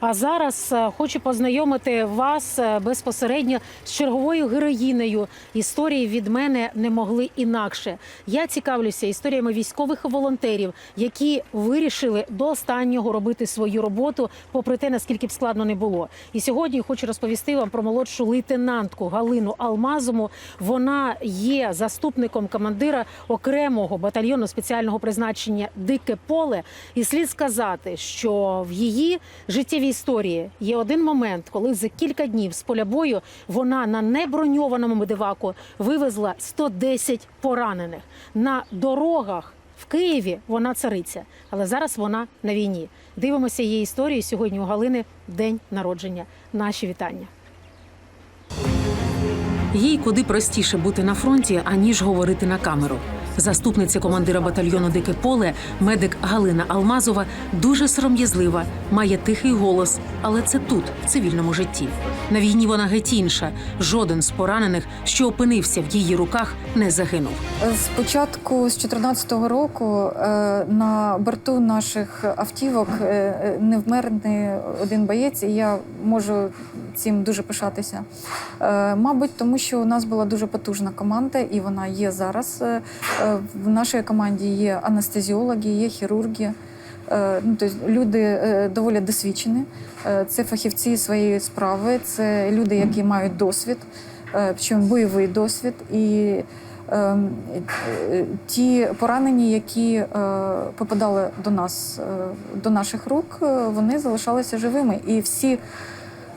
А зараз е, хочу познайомити вас е, безпосередньо з черговою героїнею. Історії від мене не могли інакше. Я цікавлюся історіями військових волонтерів, які вирішили до останнього робити свою роботу, попри те, наскільки б складно не було. І сьогодні хочу розповісти вам про молодшу лейтенантку Галину Алмазому. Вона є заступником командира окремого батальйону спеціального призначення Дике поле. І слід сказати, що в її життєвій історії є один момент, коли за кілька днів з поля бою вона на неброньованому медиваку вивезла 110 поранених на дорогах. В Києві вона цариця, але зараз вона на війні. Дивимося її історію сьогодні у Галини день народження. Наші вітання. Їй куди простіше бути на фронті, аніж говорити на камеру. Заступниця командира батальйону Дике поле, медик Галина Алмазова, дуже сором'язлива, має тихий голос, але це тут, в цивільному житті. На війні вона геть інша. Жоден з поранених, що опинився в її руках, не загинув. Спочатку з 2014 року е, на борту наших автівок е, е, не вмер не один боєць, і я можу цим дуже пишатися. Е, Мабуть, тому що у нас була дуже потужна команда, і вона є зараз. Е, е, В нашій команді є анестезіологи, є хірурги. Ну, тобто люди доволі досвідчені. Це фахівці своєї справи, це люди, які мають досвід, причому бойовий досвід. І Ем, Ті поранені, які попадали до нас, до наших рук, вони залишалися живими. І всі,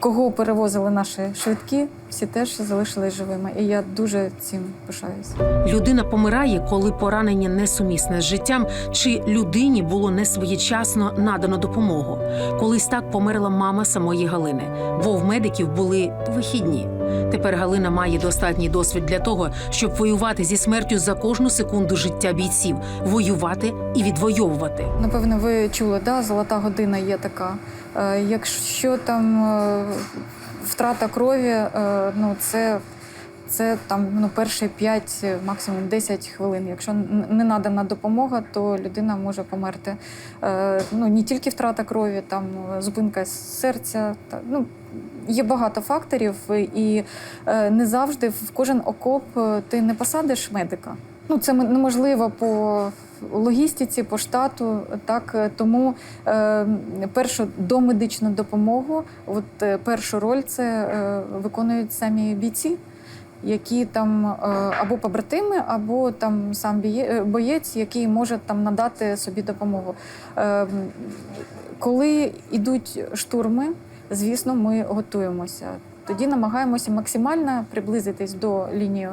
кого перевозили наші швидкі, всі теж залишились живими. І я дуже цим пишаюся. Людина помирає, коли поранення несумісне з життям, чи людині було несвоєчасно надано допомогу. Колись так померла мама самої Галини, бо в медиків були вихідні. Тепер Галина має достатній досвід для того, щоб воювати зі смертю за кожну секунду життя бійців, воювати і відвоювати. Напевно, ви чули, да? золота година є така. Е, Якщо там е, втрата крові, е, ну це, це там ну, перші 5, максимум 10 хвилин. Якщо не надана допомога, то людина може померти. Е, Ну, не тільки втрата крові, там е, зупинка серця. Та, ну, Є багато факторів, і е, не завжди в кожен окоп е, ти не посадиш медика. Ну, це неможливо по логістиці, по штату. Так е, тому е, першу домедичну допомогу, от е, першу роль це е, виконують самі бійці, які там е, або побратими, або там сам боєць, який може там надати собі допомогу. Коли йдуть штурми, звісно, ми готуємося. Тоді намагаємося максимально приблизитись до лінії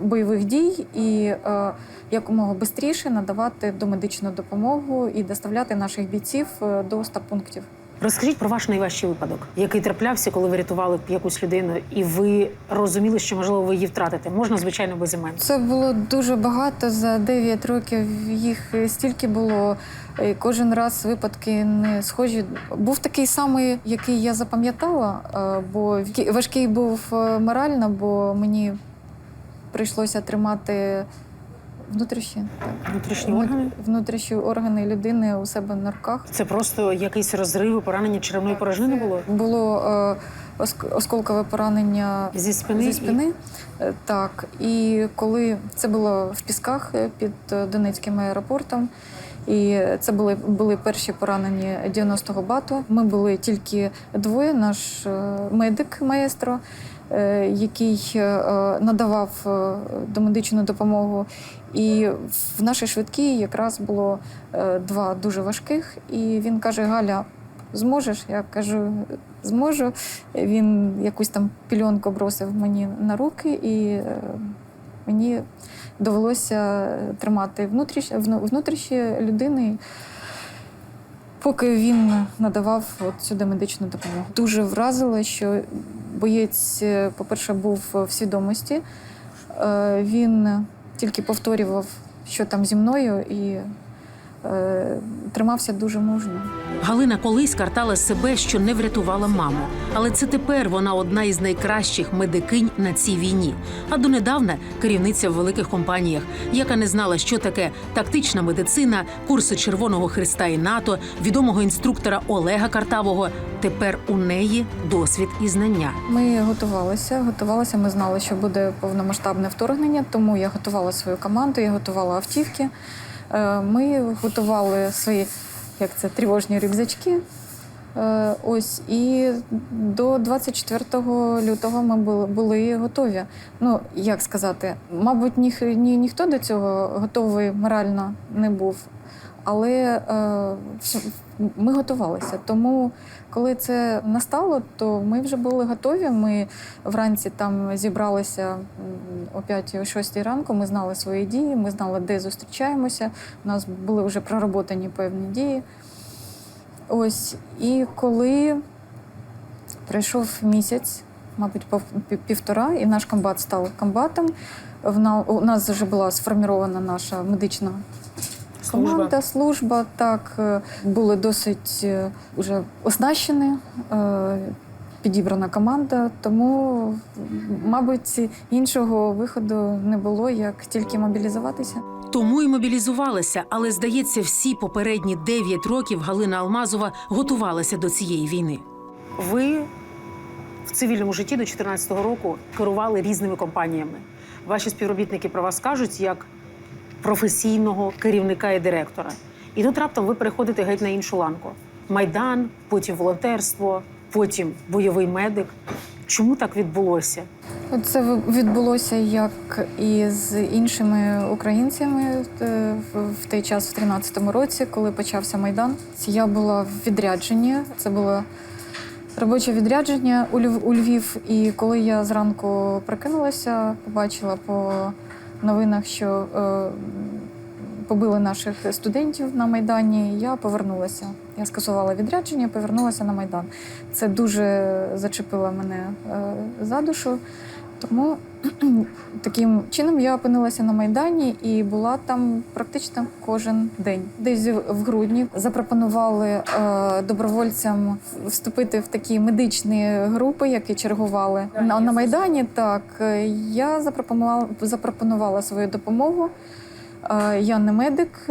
бойових дій і е, якомога швидше надавати домедичну допомогу і доставляти наших бійців е, до стаб-пунктів. Розкажіть про ваш найважчий випадок, який траплявся, коли ви рятували якусь людину, і ви розуміли, що можливо ви її втратите. Можна звичайно без імен. Це було дуже багато за 9 років. Їх стільки було. І Кожен раз випадки не схожі. Був такий самий, який я запам'ятала, е, бо важкий був е, морально, бо мені прийшлося тримати внутрішні, так, Внутрішні органи. внутрішні органи людини у себе на руках. Це просто якийсь розрив, поранення черевної порожнини було Було е, осколкове поранення зі спини. Зі спини. Е, Так. І коли це було в Пісках е, під е, Донецьким аеропортом. І це були, були перші поранені 90-го бату. Ми були тільки двоє, наш медик маестро, який е, надавав е, домедичну допомогу. І в нашій швидкій якраз було е, два дуже важких. І він каже: Галя, зможеш? Я кажу, зможу. Він якусь там пільонку бросив мені на руки, і е, мені довелося тримати внутріш, внутрішні людини, поки він надавав от сюди медичну допомогу. Дуже вразило, що боєць, е, по-перше, був в свідомості. Е, Він тільки повторював, що там зі мною, і е, тримався дуже мужньо. Галина колись картала себе, що не врятувала маму, але це тепер вона одна із найкращих медикинь на цій війні. А донедавна керівниця в великих компаніях, яка не знала, що таке тактична медицина, курси Червоного Христа і НАТО, відомого інструктора Олега Картавого. Тепер у неї досвід і знання. Ми готувалися, готувалися. Ми знали, що буде повномасштабне вторгнення, тому я готувала свою команду, я готувала автівки. Е, Ми готували свої, як це, тривожні рюкзачки. Е, Ось і до 24 лютого ми були, були готові. Ну як сказати, мабуть, ніх, ні, ніхто до цього готовий морально не був. Але е, ми готувалися. Тому, коли це настало, то ми вже були готові. Ми вранці там зібралися о 5-6 ранку. Ми знали свої дії, ми знали, де зустрічаємося. У нас були вже проработані певні дії. Ось, і коли пройшов місяць, мабуть, півтора, і наш комбат став комбатом. У нас вже була сформірована наша медична команда, служба. Так, е, були досить е, уже оснащені, е, підібрана команда, тому, мабуть, іншого виходу не було, як тільки мобілізуватися. Тому і мобілізувалася, але здається, всі попередні 9 років Галина Алмазова готувалася до цієї війни. Ви в цивільному житті до 2014 року керували різними компаніями. Ваші співробітники про вас кажуть як професійного керівника і директора. І тут раптом ви переходите геть на іншу ланку: майдан, потім волонтерство, потім бойовий медик. Чому так відбулося? Це відбулося як і з іншими українцями е, в- той час, в 13-му році, коли почався майдан. Я була в відрядженні. Це було робоче відрядження у Льв- у Львів. І коли я зранку прокинулася, побачила по новинах, що е, побили наших студентів на майдані. Я повернулася. Я скасувала відрядження, повернулася на майдан. Це дуже зачепило мене е, за душу. Тому таким чином я опинилася на майдані і була там практично кожен день. Десь в грудні запропонували е, добровольцям вступити в такі медичні групи, які чергували на, на майдані. Так е, я запропонувала запропонувала свою допомогу. Е, Я не медик,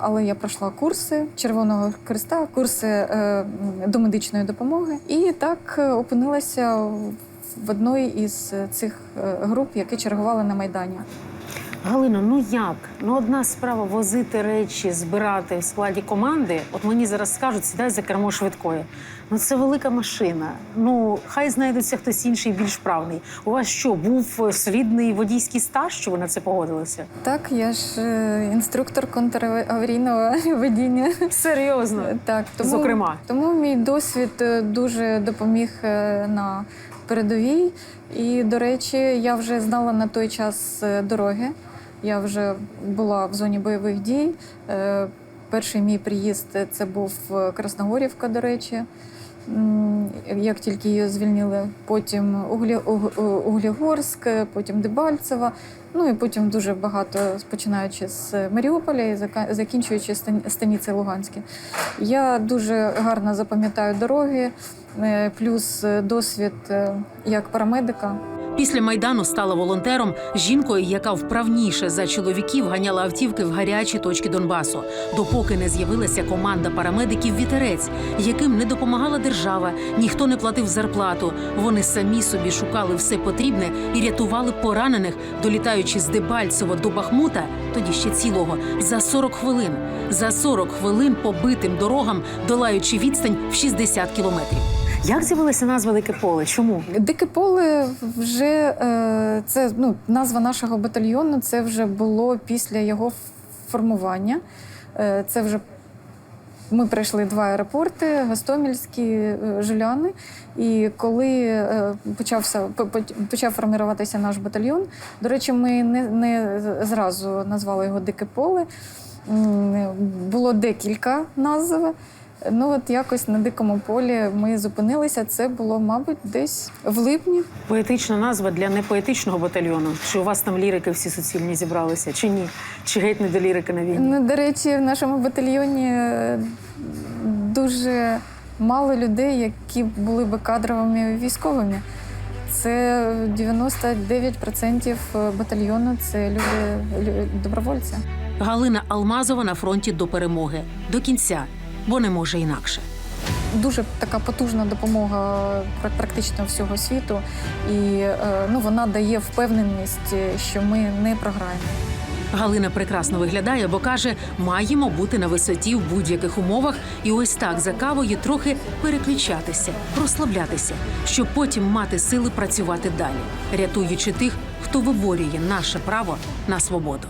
але я пройшла курси Червоного Христа, курси до медичної допомоги, і так опинилася в одної із цих е, груп, які чергували на майдані. Галино, ну як? Ну одна справа возити речі, збирати в складі команди. От мені зараз скажуть, сідай за кермо швидкої. Ну це велика машина. Ну хай знайдеться хтось інший більш правний. У вас що, був солідний водійський стаж, що ви на це погодилися? Так, я ж е, інструктор контраварійного водіння. Серйозно. Так, тому, Зокрема. тому мій досвід е, дуже допоміг е, на передовій. І, до речі, я вже знала на той час е, дороги. Я вже була в зоні бойових дій. Е, Перший мій приїзд е, це був Красногорівка, до речі. Як тільки її звільнили, потім Углі, Углігорськ, потім Дебальцево, ну і потім дуже багато, починаючи з Маріуполя і закінчуючи Стан- Станиці Луганське. Я дуже гарно запам'ятаю дороги, е, плюс е, досвід е, як парамедика. Після майдану стала волонтером, жінкою, яка вправніше за чоловіків ганяла автівки в гарячі точки Донбасу, допоки не з'явилася команда парамедиків Вітерець, яким не допомагала держава, ніхто не платив зарплату. Вони самі собі шукали все потрібне і рятували поранених, долітаючи з Дебальцева до Бахмута, тоді ще цілого, за 40 хвилин. За 40 хвилин по битим дорогам, долаючи відстань в 60 кілометрів. Як з'явилася назва Дике поле? Чому? Дике поле вже е, це ну, назва нашого батальйону. Це вже було після його формування. Е, Це вже ми пройшли два аеропорти Гостомельський, е, Жиляни. І коли почався по- по- почав формуватися наш батальйон, до речі, ми не, не зразу назвали його Дике поле. Було декілька назв. Ну от якось на дикому полі ми зупинилися. Це було, мабуть, десь в липні. Поетична назва для непоетичного батальйону. Чи у вас там лірики всі суцільні зібралися, чи ні? Чи геть не до лірики на війні? Ну, до речі, в нашому батальйоні е, дуже мало людей, які були би кадровими військовими. Це 99% батальйону це люди, добровольці. Галина Алмазова на фронті до перемоги до кінця, бо не може інакше. Дуже така потужна допомога пра- практично всього світу, і е, ну, вона дає впевненість, що ми не програємо. Галина прекрасно виглядає, бо каже, маємо бути на висоті в будь-яких умовах, і ось так за кавою трохи переключатися, розслаблятися, щоб потім мати сили працювати далі, рятуючи тих, хто виборює наше право на свободу.